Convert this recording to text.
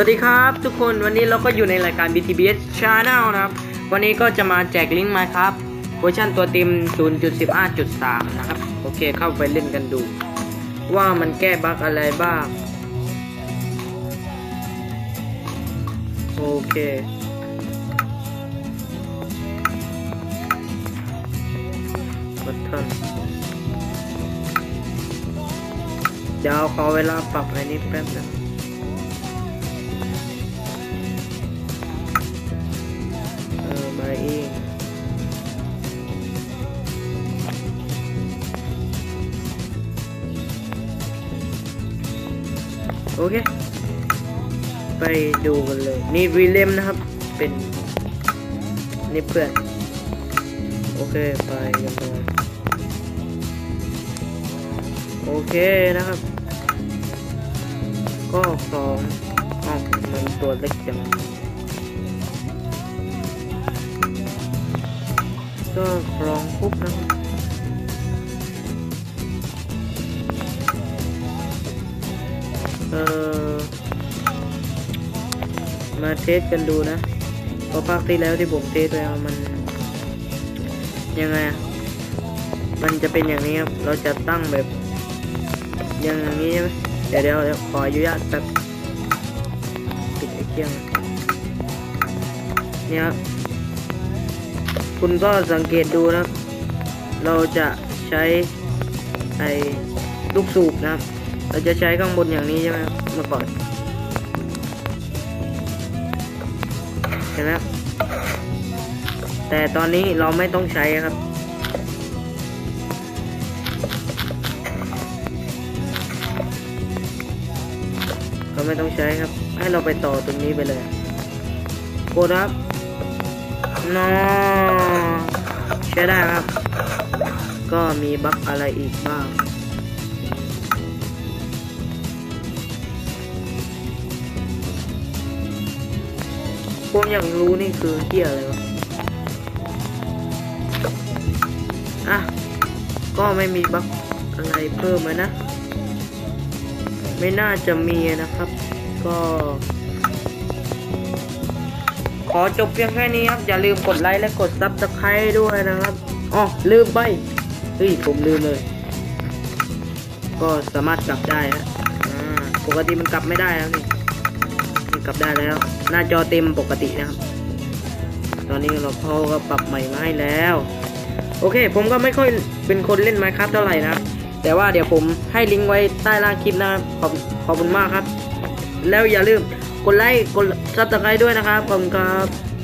วัสดีครับทุกคนวันนี้เราก็อยู่ในรายการ BTBS Channel นะครับ วันนี้ก็จะมาแจกลิงก์มาครับเวอร์ชันตัวเต็ม 0.15.3 นะครับ โอเคเข้าไปเล่นกันดู ว่ามันแก้บั๊กอะไรบ้าง โอเค บัตเทิลเดี๋ยวขอเวลาปรับอะไรนี้แป๊บนึง มาเองโอเค ไปดูกันเลย นี่วีเลมนะครับ เป็น นี่เพื่อน โอเค ไปกันเลยโอเคนะครับ ก็ของอ๋อมันตัวเล็กจัง ก็กรองปุ๊บนะครับเออมาเทสกันดูนะเพราะภาคที่แล้วที่ผมเทสไปมันยังไงอะมันจะเป็นอย่างนี้ครับ เราจะตั้งแบบอย่างนี้ใช่ไหมเดี๋ยวเดี๋ยวเดี๋ยวขออนุญาตแบบปิดไอ้เครื่องเนี่ยครับ คุณก็สังเกตดูนะ เราจะใช้ไอ้ลูกสูบนะ เราจะใช้ข้างบนอย่างนี้ใช่ไหมครับเมื่อก่อน เห็นไหมแต่ตอนนี้เราไม่ต้องใช้ครับ เราไม่ต้องใช้ครับ ให้เราไปต่อตรงนี้ไปเลยกดครับ นอใช้ได้ครับ ก็มีบั๊กอะไรอีกบ้างผมอยากรู้นี่คือเที่ยอะไรวะอะ ก็ไม่มีบั๊กอะไรเพิ่มเลยนะ ไม่น่าจะมีนะครับ ก็ อจบเพียงแค่นี้ครับ อย่าลืมกดไลค์และกดซับสไครต์ด้วยนะครับอ๋อลืมไปเฮ้ยผมลืมเลย ก็สามารถกลับได้ฮะปกติมันกลับไม่ได้แล้วนี่นี่กลับได้แล้ว หน้าจอเต็มปกตินะครับ ตอนนี้เราเขาก็ปรับใหม่มาให้แล้ว โอเค ผมก็ไม่ค่อยเป็นคนเล่น Minecraft เท่าไหร่นะแต่ว่าเดี๋ยวผมให้ลิงก์ไว้ใต้ล่างคลิปนะครับขอบขอบคุณมากครับ แล้วอย่าลืม ดไลค์กดซับสไครต์ด้วยนะครับขอบคุณครับ